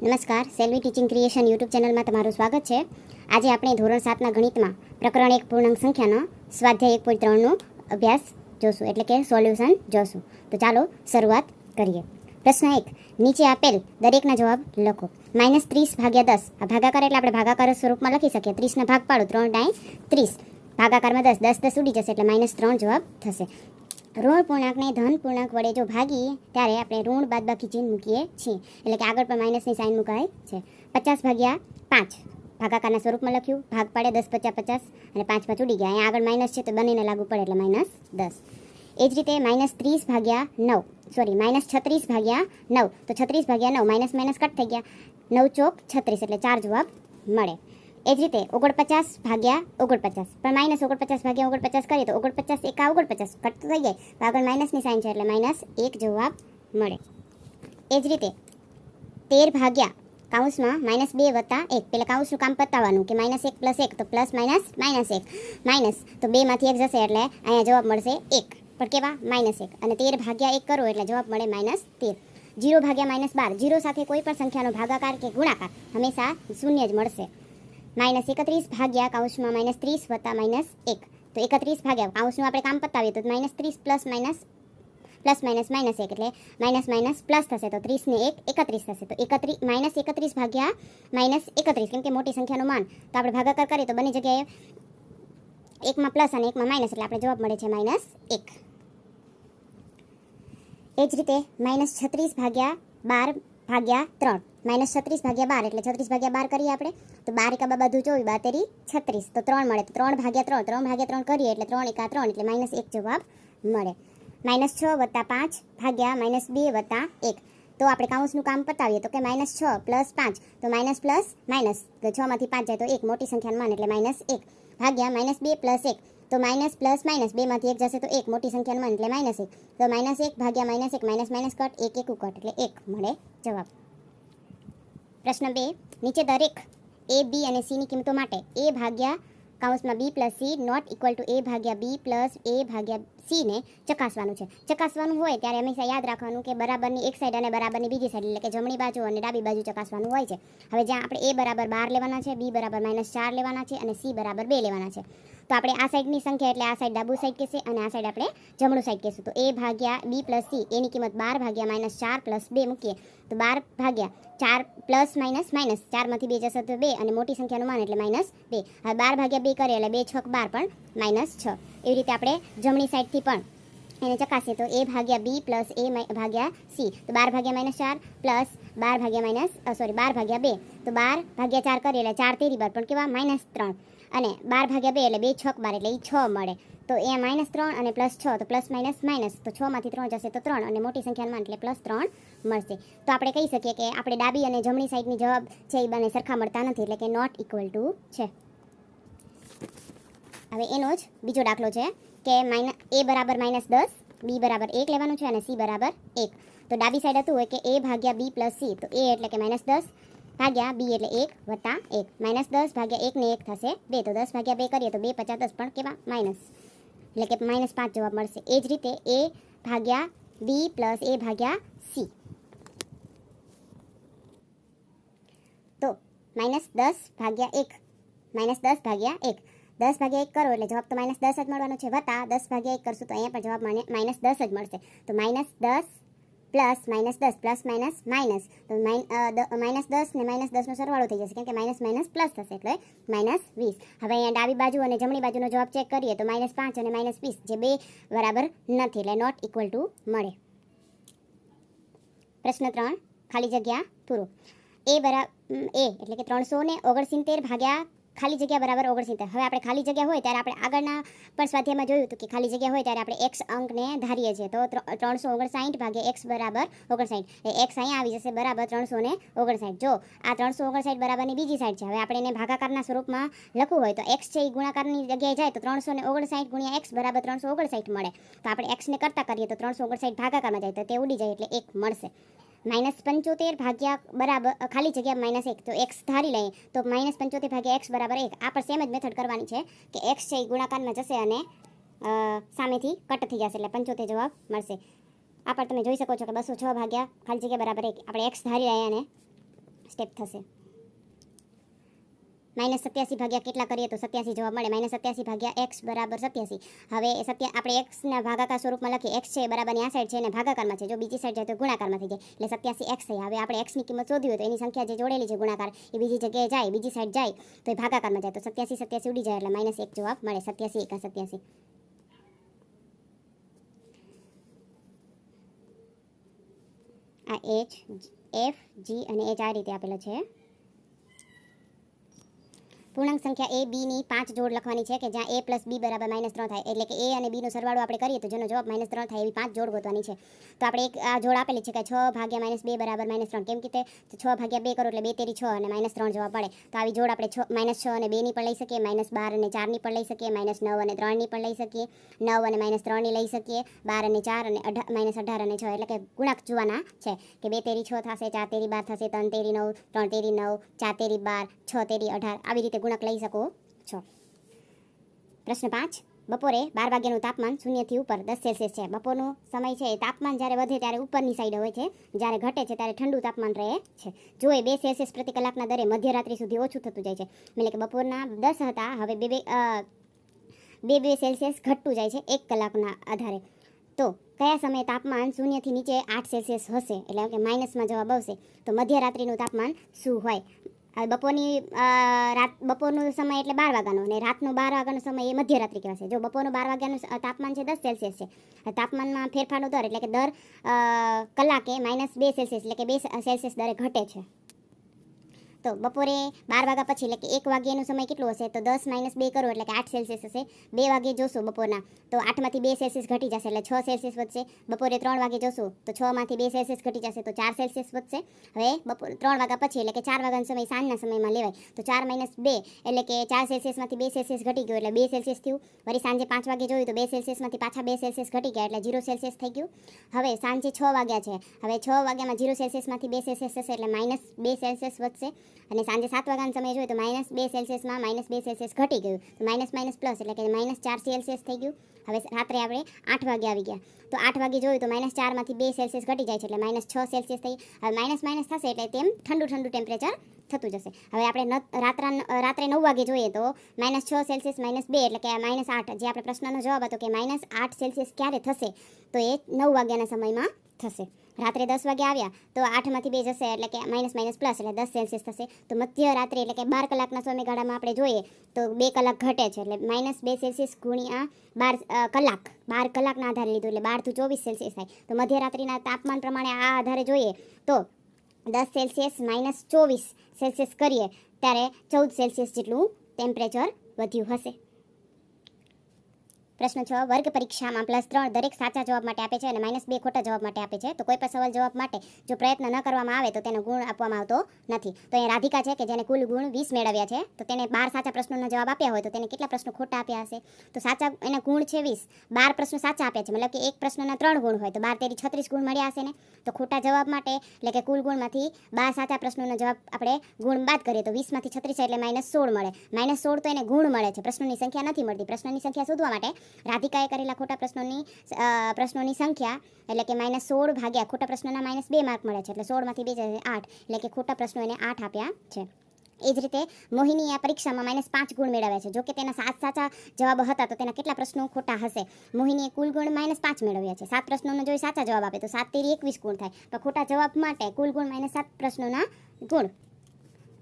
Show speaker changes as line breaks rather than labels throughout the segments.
નમસ્કાર, Selvi teaching creation YouTube ચેનલમાં તમારું સ્વાગત છે. આજે આપણે ધોરણ સાતના ગણિતમાં પ્રકરણ એક પૂર્ણાંક સંખ્યાનો સ્વાધ્યાય એક પોઈન્ટ ત્રણનો અભ્યાસ જોશું, એટલે કે સોલ્યુશન જોશું. તો ચાલો શરૂઆત કરીએ. પ્રશ્ન એક, નીચે આપેલ દરેકના જવાબ લખો. માઇનસ ત્રીસ ભાગ્યા દસ. આ ભાગાકાર એટલે આપણે ભાગાકાર સ્વરૂપમાં લખી શકીએ. ત્રીસના ભાગ પાડો, ત્રણ ટાઈમ ત્રીસ. ભાગાકારમાં દસ દસ દસ ઉડી જશે એટલે માઇનસ ત્રણ જવાબ થશે. ઋણ પૂર્ણાંકને ધન પૂર્ણાંક વડે જો ભાગીએ, ત્યારે આપણે ઋણ બાદબાકી ચિહ્ન મૂકીએ છીએ. એટલે કે આગળ પણ માઇનસની સાઇન મુકાય છે. પચાસ ભાગ્યા પાંચ. ભાગાકારના સ્વરૂપમાં લખ્યું, ભાગ પાડે દસ પચાસ પચાસ અને પાંચ પાંચ ઉડી ગયા. અહીંયા આગળ માઇનસ છે તો બંનેને લાગુ પડે એટલે માઇનસ દસ. એ જ રીતે માઇનસ ત્રીસ ભાગ્યા નવ. સોરી, માઇનસ છત્રીસ ભાગ્યા નવ. તો છત્રીસ ભાગ્યા નવ, માઇનસ માઇનસ કટ થઈ ગયા. નવ ચોક છત્રીસ, એટલે ચાર જવાબ મળે. એ જ રીતે ઓગણપચાસ ભાગ્યા ઓગણપચાસ. પણ માઇનસ ઓગણપચાસ ભાગ્યા ઓગણપચાસ કરીએ તો ઓગણપચાસ એકા ઓગણપચાસ ઘટતું થઈ જાય. તો આગળ માઇનસની સાઇન છે એટલે માઇનસ એક જવાબ મળે. એ જ રીતે તેર ભાગ્યા કાઉન્સમાં માઇનસ બે વત્તા એક. પેલા કાઉન્સનું કામ પતાવવાનું કે માઇનસ એક પ્લસ એક તો પ્લસ માઇનસ માઇનસ એક. માઇનસ તો બેમાંથી એક જશે એટલે અહીંયા જવાબ મળશે એક. પણ કેવા? માઇનસ એક. અને તેર ભાગ્યા એક કરો એટલે જવાબ મળે માઇનસ તેર. જીરો ભાગ્યા માઇનસ બાર. જીરો સાથે કોઈ પણ સંખ્યાનો ભાગાકાર કે ગુણાકાર હંમેશા શૂન્ય જ મળશે. માઇનસ એકત્રીસ ભાગ્યા કાઉન્સમાં માઇનસ ત્રીસ વત્તા માઇનસ એક. તો એકત્રીસ ભાગ્યા કાઉન્સનું આપણે કામ પતાવીએ તો માઇનસ ત્રીસ plus minus plus minus minus એક એટલે માઇનસ માઇનસ પ્લસ થશે તો ત્રીસને એક એકત્રીસ થશે. તો એકત્રીસ માઇનસ એકત્રીસ ભાગ્યા માઇનસ એકત્રીસ કેમ કે મોટી સંખ્યાનું માન. તો આપણે ભાગાકાર કરીએ તો બંને જગ્યાએ એકમાં પ્લસ અને એકમાં માઇનસ એટલે આપણે જવાબ મળે છે માઇનસ એક. એ જ રીતે માઇનસ છત્રીસ ભાગ્યા બાર ભાગ્યા ત્રણ. માઇનસ છત્રીસ ભાગ્યા બાર, એટલે છત્રીસ ભાગ્યા બાર કરીએ આપણે. તો બાર એકા બધું જોયું બાર તેરી છત્રીસ. તો ત્રણ મળે, તો ત્રણ ભાગ્યા ત્રણ ત્રણ ભાગ્યા ત્રણ કરીએ, એટલે ત્રણ એકા ત્રણ, એટલે માઇનસ એક જવાબ મળે. માઇનસ છ વત્તા પાંચ ભાગ્યા માઇનસ બે વત્તા એક. તો આપણે કાઉન્સનું કામ પતાવીએ, તો કે માઇનસ છ પ્લસ પાંચ, તો માઇનસ પ્લસ માઇનસ. તો છમાંથી પાંચ જાય તો એક, મોટી સંખ્યાનું માન, એટલે માઇનસ એક. ભાગ્યા માઇનસ બે પ્લસ એક, તો માઇનસ પ્લસ માઇનસ. બેમાંથી એક જશે તો એક, મોટી સંખ્યાનું માન, એટલે માઇનસ એક. તો માઇનસ એક ભાગ્યા માઇનસ એક, માઇનસ માઇનસ કટ, એક એક કટ એટલે એક મળે જવાબ. પ્રશ્ન બે, નીચે દરેક એ બી અને સીની કિંમતો માટે એ ભાગ્યા કાઉન્સમાં B plus C not equal to A ભાગ્યા બી પ્લસ એ ભાગ્યા સીને ચકાસવાનું છે. ચકાસવાનું હોય ત્યારે હંમેશા યાદ રાખવાનું કે બરાબરની એક સાઈડ અને બરાબરની બીજી સાઈડ એટલે કે જમણી બાજુ અને ડાબી બાજુ ચકાસવાનું હોય છે. હવે જ્યાં આપણે એ બરાબર બાર લેવાના છે, બી બરાબર માઇનસ ચાર લેવાના છે અને સી બરાબર બે લેવાના છે. તો આપણે આ સાઈડની સંખ્યા એટલે આ સાઈડ ડાબુ સાઈડ કહેશે અને આ સાઈડ આપણે જમણું સાઈડ કહેશું. તો એ ભાગ્યા બી પ્લસ સી, એની કિંમત બાર ભાગ્યા માઇનસ ચાર પ્લસ બે મૂકીએ. તો બાર ભાગ્યા ચાર પ્લસ માઇનસ માઇનસ ચારમાંથી બે જશે તો બે અને મોટી સંખ્યાનું માન એટલે માઇનસ બે. હવે બાર ભાગ્યા બે કરીએ એટલે બે છક બાર પણ માઇનસ છ. એવી રીતે આપણે જમણી સાઈડથી પણ એને ચકાસીએ તો એ ભાગ્યા બી પ્લસ એ ભાગ્યા સી. તો બાર ભાગ્યા માઇનસ ચાર પ્લસ બાર ભાગ્યા માઇનસ સોરી, બાર ભાગ્યા બે. તો બાર ભાગ્યા ચાર કરીએ એટલે ચાર તેરી બાર. પણ કેવા? માઇનસ ત્રણ. અને બાર ભાગ્યા બે એટલે બે છક બાર એટલે એ છ મળે. તો એ માઇનસ ત્રણ અને પ્લસ છ. તો પ્લસ માઇનસ માઇનસ તો છમાંથી ત્રણ જશે તો ત્રણ. અને મોટી સંખ્યામાં એટલે પ્લસ ત્રણ મળશે. તો આપણે કહી શકીએ કે આપણે ડાબી અને જમણી સાઈડની જવાબ છે એ બંને સરખા મળતા નથી. એટલે કે નોટ ઇક્વલ ટુ છે. હવે એનો જ બીજો દાખલો છે કે માઇનસ એ બરાબર માઇનસ દસ, બી બરાબર એક લેવાનું છે અને સી બરાબર એક. તો ડાબી સાઈડ હતું હોય કે એ ભાગ્યા બી પ્લસ સી, તો એ એટલે કે માઇનસ દસ ભાગ્યા બી એટલે એક વત્તા એક. માઇનસ દસ ભાગ્યા એક ને એક થશે બે. તો દસ ભાગ્યા બે કરીએ તો બે પચાસ દસ પણ કેવા? માઇનસ એટલે કે માઇનસ પાંચ જવાબ મળશે. એ જ રીતે એ ભાગ્યા બી પ્લસ એ ભાગ્યા સી. તો માઇનસ દસ ભાગ્યા એક. માઇનસ દસ ભાગ્યા એક. દસ ભાગ્યા એક કરો એટલે જવાબ તો માઇનસ દસ જ મળવાનો છે વત્તા દસ ભાગ્યા એક કરશું તો અહીંયા પણ જવાબ માઇનસ દસ જ મળશે. તો માઇનસ દસ પ્લસ માઇનસ દસ પ્લસ માઇનસ માઇનસ. તો માઇનસ દસ ને માઇનસ દસનો સરવાળો થઈ જશે કેમ કે માઇનસ માઇનસ પ્લસ થશે એટલે માઇનસ વીસ. હવે અહીંયા ડાબી બાજુ અને જમણી બાજુનો જવાબ ચેક કરીએ તો માઇનસ પાંચ અને માઇનસ વીસ જે બે બરાબર નથી એટલે નોટ ઇક્વલ ટુ મળે. પ્રશ્ન ત્રણ, ખાલી જગ્યા પૂરો. એ બરાબર એ એટલે કે ત્રણસો ને ઓગણસિત્તેર ભાગ્યા ખાલી જગ્યા બરાબર ઓગણસિત્તેર હવે આપણે ખાલી જગ્યા હોય ત્યારે આપણે આગળના પણ સ્વાધ્યાયમાં જોયું હતું કે ખાલી જગ્યા હોય ત્યારે આપણે એક્સ અંકને ધારીએ છીએ. તો ત્રણસો ઓગણસાઠ ભાગે એક્સ બરાબર ઓગણસાઠ. એ એક્સ અહીંયા આવી જશે બરાબર ત્રણસો ને ઓગણસાઠ. જો આ ત્રણસો ઓગણસાઠ બરાબરની બીજી સાઈડ છે. હવે આપણે એને ભાગાકારના સ્વરૂપમાં લખવું હોય તો એક્સ છે એ ગુણાકારની જગ્યાએ જાય તો ત્રણસો ને ઓગણસાઠ ગુણ્યા એક્સ બરાબર ત્રણસો ઓગણસાઠ મળે. તો આપણે એક્સને કરતા કરીએ તો ત્રણસો ઓગણસાઠ ભાગાકારમાં જાય તો તે ઉડી જાય એટલે એક મળશે. માઇનસ પંચોતેર ભાગ્યા બરાબર ખાલી જગ્યા માઇનસ એક. તો એક્સ ધારી લઈએ, તો માઇનસ પંચોતેર ભાગ્યા એક્સ બરાબર એક. આ પણ સેમ જ મેથડ કરવાની છે કે એક્સ છે એ ગુણાકારમાં જશે અને સામેથી કટ થઈ જશે. એટલે પંચોતેર જવાબ મળશે. આ પણ તમે જોઈ શકો છો કે બસો છ ભાગ્યા ખાલી જગ્યા બરાબર એક. આપણે એક્સ ધારી રહ્યા અને સ્ટેપ થશે. માઇનસ સત્યાસી ભાગ્યા કેટલા કરીએ તો સત્યાસી જવાબ મળે. માઇનસ સત્યાસી ભાગ્યા એક્સ બરાબર સત્યાસી. હવે સત્યા, આપણે એક્સના ભાગાકાર સ્વરૂપમાં લખીએ. એક્સ છે બરાબરની આ સાઈડ છે અને ભાગાકારમાં છે. જો બીજી સાઈડ જાય તો ગુણાકારમાં થઈ જાય. એટલે સત્યાસી એક્સ થઈ. હવે આપણે એક્સની કિંમત શોધી હોય તો એની સંખ્યા જે જોડેલી છે ગુણાકાર, એ બીજી જગ્યાએ જાય બીજી સાઈડ જાય, તો એ ભાગાકારમાં જાય. તો સત્યાસી સત્યાસી ઉડી જાય એટલે માઇનસ એક જવાબ મળે. સત્યાસી એકા સત્યાસી. આ એચ એફ જી અને એચ આ રીતે આપેલો છે. પૂર્ણાંક સંખ્યા એ બીની પાંચ જોડ લખવાની છે કે જ્યાં એ પ્લસ બી બરાબર માઇનસ ત્રણ થાય. એટલે કે એ અને બીનો સરવાળો આપણે કરીએ તો જેનો જવાબ માઇનસ ત્રણ થાય એવી પાંચ જોડ ગોતવાની છે. તો આપણે એક આ જોડ આપેલી છે કે છ ભાગ્યા માઇનસ બે બરાબર માઇનસ ત્રણ. કેમ કે તે છ ભાગ્યા બે કરો એટલે બે તેરી છ અને માઇનસ ત્રણ જવાબ પડે તો આવી જોડ આપણે છ માઇનસ છ અને બેની પણ લઈ શકીએ માઇનસ બાર અને ચારની પણ લઈ શકીએ માઇનસ નવ અને ત્રણની પણ લઈ શકીએ, નવ અને માઇનસ ત્રણની લઈ શકીએ, બાર અને ચાર અને અઢાર માઇનસ અઢાર અને છ. એટલે કે ગુણાક જોવાના છે કે બે તેરી છ થશે, ચાર તેરી બાર થશે, ત્રણ તેરી નવ, ત્રણ તેરી નવ, ચાર તેરી બાર, છ તેરી અઢાર. આવી રીતે ગુણાંક લઈ શકો છો. પ્રશ્ન પાંચ. બપોરે બાર વાગ્યાનું તાપમાન શૂન્યથી ઉપર દસ સેલ્સિયસ છે. બપોરનો સમય છે તાપમાન જ્યારે વધે ત્યારે ઉપરની સાઈડ હોય છે. જ્યારે ઘટે છે ત્યારે ઠંડુ તાપમાન રહે છે. જો એ બે સેલ્સિયસ પ્રતિ કલાકના દરે મધ્યરાત્રિ સુધી ઓછું થતું જાય છે. એટલે કે બપોરના દસ હતા, હવે બે બે બે બે સેલ્સિયસ ઘટતું જાય છે એક કલાકના આધારે. તો કયા સમયે તાપમાન શૂન્યથી નીચે આઠ સેલ્સિયસ હશે? એટલે કે માઇનસમાં જવાબ આવશે. તો મધ્યરાત્રિનું તાપમાન શું હોય? હવે બપોરની રાત, બપોરનો સમય એટલે બાર વાગ્યાનો અને રાતનો બાર વાગ્યાનો સમય એ મધ્યરાત્રિ કહેવાશે જો બપોરનું બાર વાગ્યાનું તાપમાન છે દસ સેલ્સિયસ છે. તાપમાનમાં ફેરફારનો દર એટલે કે દર કલાકે માઇનસ બે સેલ્સિયસ એટલે કે બે સેલ્સિયસ દરે ઘટે છે. તો બપોરે બાર વાગ્યા પછી, એટલે કે એક વાગ્યાનો સમય કેટલો હશે? તો દસ માઇનસ બે કરો, એટલે કે આઠ સેલ્સિયસ હશે. બે વાગે જોશો બપોરના. તો આઠમાંથી બે સેલ્સિયસ ઘટી જશે, એટલે છ સેલ્સિયસ વધશે. બપોરે ત્રણ વાગે જોશો, તો છમાંથી બે સેલ્સિયસ ઘટી જશે, તો ચાર સેલ્સિયસ વધશે. હવે બપોર ત્રણ વાગ્યા પછી, એટલે કે ચાર વાગ્યાનો સમય સાંજના સમયમાં લેવાય. તો ચાર માઇનસ બે, એટલે કે ચાર સેલ્સિયસમાંથી બે સેલ્સિયસ ઘટી ગયું, એટલે બે સેલ્સિયસ થયું. વળી સાંજે પાંચ વાગે જોયું, તો બે સેલ્સિયસમાંથી પાછા બે સેલ્સિયસ ઘટી ગયા, એટલે ઝીરો સેલ્સિયસ થઈ ગયું. હવે સાંજે છ વાગ્યા છે. હવે છ વાગ્યામાં ઝીરો સેલ્સિયસમાંથી બે સેલ્સિયસ થશે એટલે માઇનસ બે સેલ્સિયસ વધશે. અને સાંજે સાત વાગ્યાનો સમય જોઈએ તો માઇનસ બે સેલ્સિયસમાં માઇનસ બે સેલ્સિયસ ઘટી ગયું. તો માઇનસ માઇનસ પ્લસ એટલે કે માઇનસ ચાર સેલ્સિયસ થઈ ગયું. હવે રાત્રે આપણે આઠ વાગે આવી ગયા. તો આઠ વાગે જોયું તો માઇનસ ચારમાંથી બે સેલ્સિયસ ઘટી જાય છે એટલે માઇનસ છ સેલ્સિયસ થઈ હવે માઇનસ માઇનસ થશે એટલે તેમ ઠંડુ ઠંડુ ટેમ્પરેચર થતું જશે. હવે આપણે રાત્રા, રાત્રે નવ વાગે જોઈએ તો માઇનસ છ સેલ્સિયસ માઇનસ બે એટલે કે માઇનસ આઠ. જે આપણે પ્રશ્નનો જવાબ હતો કે માઇનસ આઠ સેલ્સિયસ ક્યારે થશે? તો એ નવ વાગ્યાના સમયમાં થશે. રાત્રે દસ વાગે આવ્યા, તો આઠમાંથી બે જશે, એટલે કે માઇનસ માઇનસ પ્લસ, એટલે દસ સેલ્સિયસ થશે. તો મધ્ય રાત્રે એટલે કે બાર કલાકના સમયગાળામાં આપણે જોઈએ, તો બે કલાક ઘટે છે, એટલે માઇનસ બે સેલ્સિયસ ગુણ્યા બાર કલાક. બાર કલાકના આધારે લીધું, એટલે બારથી ચોવીસ સેલ્સિયસ થાય. તો મધ્યરાત્રિના તાપમાન પ્રમાણે આ આધારે જોઈએ, તો દસ સેલ્સિયસ માઇનસ ચોવીસ સેલ્સિયસ કરીએ, ત્યારે ચૌદ સેલ્સિયસ જેટલું ટેમ્પરેચર વધ્યું હશે. પ્રશ્ન છ વર્ગ પરીક્ષામાં પ્લસ ત્રણ દરેક સાચા જવાબ માટે આપે છે અને માઇનસ બે ખોટા જવાબ માટે આપે છે. તો કોઈ પણ સવાલ જવાબ માટે જો પ્રયત્ન ન કરવામાં આવે તો તેનો ગુણ આપવામાં આવતો નથી. તો અહીંયા રાધિકા છે કે જેને કુલ ગુણ વીસ મેળવ્યા છે, તો તેને બાર સાચા પ્રશ્નોના જવાબ આપ્યા હોય તો તેને કેટલા પ્રશ્નો ખોટા આપ્યા હશે? તો સાચા એના ગુણ છે વીસ. બાર પ્રશ્નો સાચા આપ્યા છે, મતલબ કે એક પ્રશ્નના ત્રણ ગુણ હોય તો બાર તેરી છત્રીસ ગુણ મળ્યા હશે ને? તો ખોટા જવાબ માટે, એટલે કે કુલ ગુણમાંથી બાર સાચા પ્રશ્નોનો જવાબ આપણે ગુણ બાદ કરીએ તો વીસમાંથી છત્રીસ એટલે માઇનસ સોળ મળે. માઇનસ સોળ તો એને ગુણ મળે છે, પ્રશ્નોની સંખ્યા નથી મળતી. પ્રશ્નોની સંખ્યા શોધવા માટે રાધિકાએ કરેલા ખોટા પ્રશ્નોની પ્રશ્નોની સંખ્યા એટલે કે માઇનસ સોળ ભાગ્યા, ખોટા પ્રશ્નોના માઇનસ બે માર્ક મળે છે. એટલે સોળમાંથી બે જશે આઠ. એટલે કે ખોટા પ્રશ્નો એને આઠ આપ્યા છે. એ જ રીતે મોહિની આ પરીક્ષામાં માઇનસ પાંચ ગુણ મેળવ્યા છે. જો કે તેના સાત સાચા જવાબ હતા, તો તેના કેટલા પ્રશ્નો ખોટા હશે? મોહિનીએ કુલ ગુણ માઇનસ પાંચ મેળવ્યા છે. સાત પ્રશ્નોનો જો સાચા જવાબ આપે, તો સાત તેરી એકવીસ ગુણ થાય. પણ ખોટા જવાબ માટે કુલ ગુણ માઇનસ સાત પ્રશ્નોના ગુણ.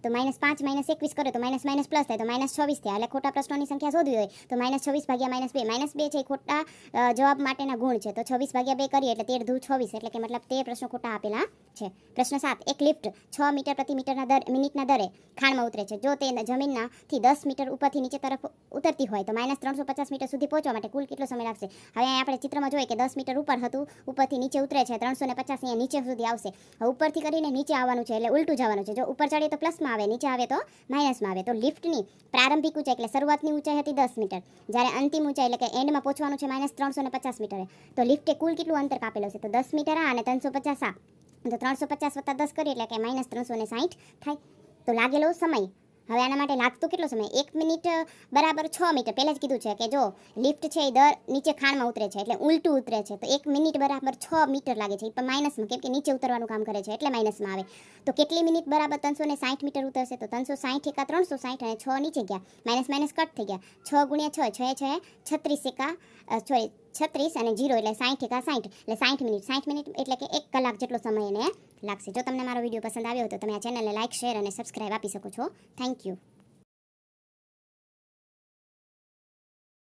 તો માઇનસ પાંચ, માઇનસ એકવીસ કરો તો માઇનસ માઇનસ પ્લસ થાય, તો માઇનસ છવ્વીસ થાય. એટલે ખોટા પ્રશ્નોની સંખ્યા શોધવી હોય તો માઇનસ છવ્વીસ ભાગ્યા માઇનસ બે. માઇનસ બે છે એ ખોટા જવાબ માટેના ગુણ છે. તો છવ્વીસ ભાગ્યા બે કરીએ એટલે તેર ધૂ છવ્વીસ. એટલે કે મતલબ તે પ્રશ્નો ખોટા આપેલા છે. પ્રશ્ન સાત, એક લિફ્ટ છ મીટર પ્રતિ મીટરના દર, મિનિટના દરે ખાણમાં ઉતરે છે. જો તે જમીનનાથી દસ મીટર ઉપરથી નીચે તરફ ઉતરતી હોય તો માઇનસ ત્રણસો પચાસ મીટર સુધી પહોંચવા માટે કુલ કેટલો સમય લાગશે? હવે અહીંયા આપણે ચિત્રમાં જોઈએ કે દસ મીટર ઉપર હતું, ઉપરથી નીચે ઉતરે છે, ત્રણસો ને પચાસ અહીંયા નીચે સુધી આવશે. હવે ઉપરથી કરીને નીચે આવવાનું છે એટલે ઉલટું જવાનું છે. જો ઉપર ચડીએ તો પ્લસમાં આવે, નીચે આવે તો માઇનસમાં આવે. તો લિફ્ટની પ્રારંભિક ઊંચાઈ એટલે શરૂઆતની ઊંચાઈ હતી દસ મીટર. જ્યારે અંતિમ ઊંચાઈ એટલે કે એન્ડમાં પહોંચવાનું છે માઇનસ ત્રણસો ને પચાસ મીટરે. તો લિફ્ટે કુલ કેટલું અંતર કાપેલું છે? તો દસ મીટર આ અને ત્રણસો પચાસ આ. તો ત્રણસો પચાસ વત્તા દસ કરીએ એટલે કે માઇનસ ત્રણસો ને સાહીઠ થાય. તો લાગેલો સમય. હવે આના માટે લાગતો કેટલો સમય? એક મિનિટ બરાબર છ મીટર પહેલાં જ કીધું છે કે જો લિફ્ટ છે એ દર નીચે ખાણમાં ઉતરે છે, એટલે ઉલટું ઉતરે છે. તો એક મિનિટ બરાબર છ મીટર લાગે છે. એ પણ માઇનસમાં, કેમ કે નીચે ઉતરવાનું કામ કરે છે, એટલે માઇનસમાં આવે. તો કેટલી મિનિટ બરાબર ત્રણસો ને સાઠ મીટર ઉતરશે? તો ત્રણસો સાઠ એકા ત્રણસો સાઠ અને છ નીચે ગયા. માઇનસ માઇનસ કટ થઈ ગયા. છ ગુણ્યા છ છ છ છત્રીસ એકા સોરી છત્રીસ અને જીરો એટલે સાઠ એકા સાઠ એટલે સાઠ મિનિટ સાઠ મિનિટ એટલે કે એક કલાક જેટલો સમય એને લાગશે. જો તમને મારો વીડિયો પસંદ આવ્યો તો તમે આ ચેનલને લાઇક શેર અને સબસ્ક્રાઇબ આપી શકો છો. Thank you